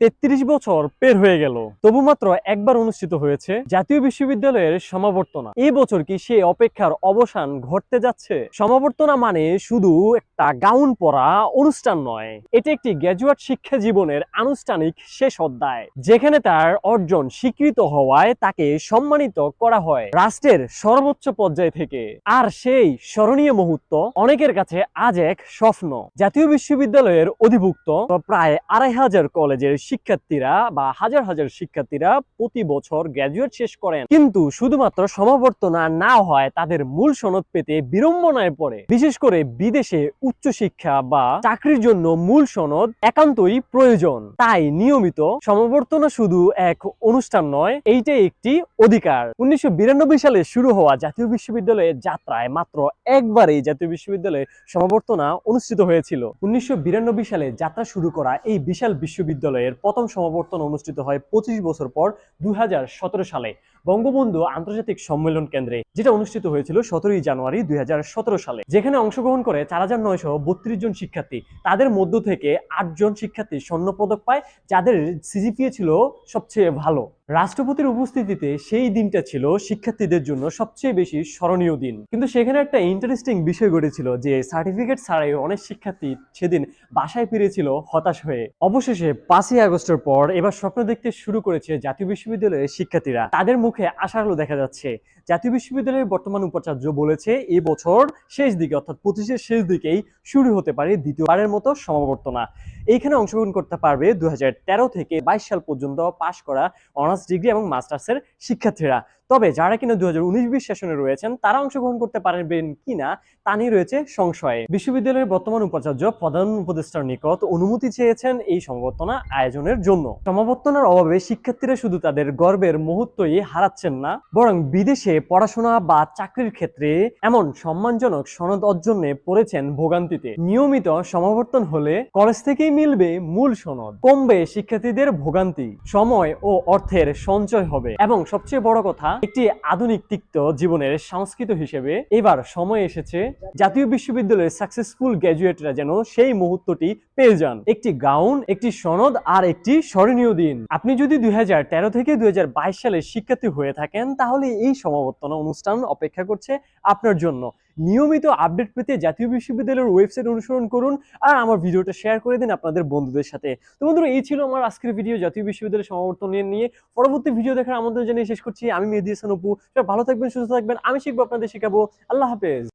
তেত্রিশ বছর পের হয়ে গেল। তবু মাত্র একবার অনুষ্ঠিত হয়েছে জাতীয় বিশ্ববিদ্যালয়ের সমাবর্তনা। এই বছর কি সে অপেক্ষার অবসান ঘটতে যাচ্ছে? সমাবর্তনা মানে শুধু একটা গাউন পরা অনুষ্ঠান নয়, এটি একটি গ্র্যাজুয়েট শিক্ষা জীবনের আনুষ্ঠানিক শেষ অধ্যায়, যেখানে তার অর্জন স্বীকৃত হওয়ায় তাকে সম্মানিত করা হয় রাষ্ট্রের সর্বোচ্চ পর্যায় থেকে। আর সেই স্মরণীয় মুহূর্ত অনেকের কাছে আজ এক স্বপ্ন। জাতীয় বিশ্ববিদ্যালয়ের অধিভুক্ত প্রায় আড়াই হাজার কলেজের শিক্ষার্থীরা বা হাজার হাজার শিক্ষার্থীরা প্রতি বছর গ্র্যাজুয়েট শেষ করেন। কিন্তু শুধুমাত্র সমাবর্তনা না হয় তাদের মূল সনদ পেতে বিড়ম্বনায় পড়ে। বিশেষ করে বিদেশে উচ্চশিক্ষা বা চাকরির জন্য মূল সনদ একান্তই প্রয়োজন। তাই নিয়মিত সমাবর্তনা শুধু এক অনুষ্ঠান নয়, এইটাই একটি অধিকার। উনিশশো বিরানব্বই সালে শুরু হওয়া জাতীয় বিশ্ববিদ্যালয়ের যাত্রায় মাত্র একবারই জাতীয় বিশ্ববিদ্যালয়ে সমাবর্তনা অনুষ্ঠিত হয়েছিল। উনিশশো বিরানব্বই সালে যাত্রা শুরু করা এই বিশাল বিশ্ববিদ্যালয়ের প্রথম সমাবর্তন অনুষ্ঠিত হয় পঁচিশ বছর পর দুই হাজার সতেরো সালে বঙ্গবন্ধু আন্তর্জাতিক সম্মেলন কেন্দ্রে, যেটা অনুষ্ঠিত হয়েছিল সতেরোই জানুয়ারি দুই হাজার সতেরো সালে। যেখানে অংশগ্রহণ করে চার হাজার নয়শো বত্রিশ জন শিক্ষার্থী। তাদের মধ্য থেকে আটজন শিক্ষার্থী স্বর্ণ পদক পায়, যাদের সিজিপিএ ছিল সবচেয়ে ভালো। রাষ্ট্রপতির উপস্থিতিতে সেই দিনটা ছিল শিক্ষার্থীদের জন্য সবচেয়ে বেশি স্মরণীয় দিন। কিন্তু সেখানে একটা ইন্টারেস্টিং বিষয় ঘটেছিল যে সার্টিফিকেট ছাড়াই অনেক শিক্ষার্থী সেদিন বাসায় ফিরেছিল হতাশ হয়ে। অবশেষে পাঁচই আগস্টের পর এবার স্বপ্ন দেখতে শুরু করেছে জাতীয় বিশ্ববিদ্যালয়ের শিক্ষার্থীরা। তাদের মুখে আশার আলো দেখা যাচ্ছে। জাতীয় বিশ্ববিদ্যালয়ের বর্তমান উপাচার্য বলেছে এই বছর শেষ দিকে অর্থাৎ পঁচিশের শেষ দিকেই শুরু হতে পারে দ্বিতীয়বারের মতো সমাবর্তনা। এইখানে অংশগ্রহণ করতে পারবে দুই হাজার তেরো থেকে বাইশ সাল পর্যন্ত পাশ করা অনার্স ডিগ্রি এবং মাস্টার্সের শিক্ষার্থীরা। তবে যারা কিনা দু হাজার উনিশ সেশনে রয়েছেন, তারা অংশগ্রহণ করতে পারবেন কিনা তা নিয়ে রয়েছে সংশয়ে। বিশ্ববিদ্যালয়ের বর্তমান উপাচার্য, প্রধান উপদেষ্টার নিকট অনুমতি চেয়েছেন এই সমাবর্তনা আয়োজনের জন্য। সমাবর্তনার অভাবে শিক্ষার্থীরা শুধু তাদের গর্বের মুহূর্তই হারাচ্ছেন না, বরং বিদেশে পড়াশোনা বা চাকরির ক্ষেত্রে এমন সম্মানজনক সনদ অর্জনে পড়েছেন ভোগান্তিতে। নিয়মিত সমাবর্তন হলে কলেজ থেকেই মিলবে মূল সনদ, কমবে শিক্ষার্থীদের ভোগান্তি, সময় ও অর্থের সঞ্চয় হবে। এবং সবচেয়ে বড় কথা একটি আধুনিক তিক্ত জীবনের সংস্কৃত হিসেবে এবার সময় এসেছে জাতীয় বিশ্ববিদ্যালয়ের সাকসেসফুল গ্র্যাজুয়েটরা যেন সেই মুহূর্তটি পেয়ে যান। একটি গাউন, একটি সনদ আর একটি স্মরণীয় দিন। আপনি যদি দুই হাজার তেরো থেকে দুই সালের শিক্ষার্থী হয়ে থাকেন, তাহলে এই সমাবর্তন অনুষ্ঠান অপেক্ষা করছে আপনার জন্য। নিয়মিত আপডেট পেতে জাতীয় বিশ্ববিদ্যালয়ের ওয়েবসাইট অনুসরণ করুন আর আমার ভিডিওটা শেয়ার করে দিন আপনাদের বন্ধুদের সাথে। তো বন্ধুরা, এই ছিল আমার আজকের ভিডিও জাতীয় বিশ্ববিদ্যালয়ের সমাবর্তন নিয়ে পরবর্তী ভিডিও দেখার আমন্ত্রণ জানিয়ে শেষ করছি। আমি মেহেদি হাসান অপু। ভালো থাকবেন, সুস্থ থাকবেন। আমি শিখব, আপনাদের শেখাবো। আল্লাহ হাফেজ।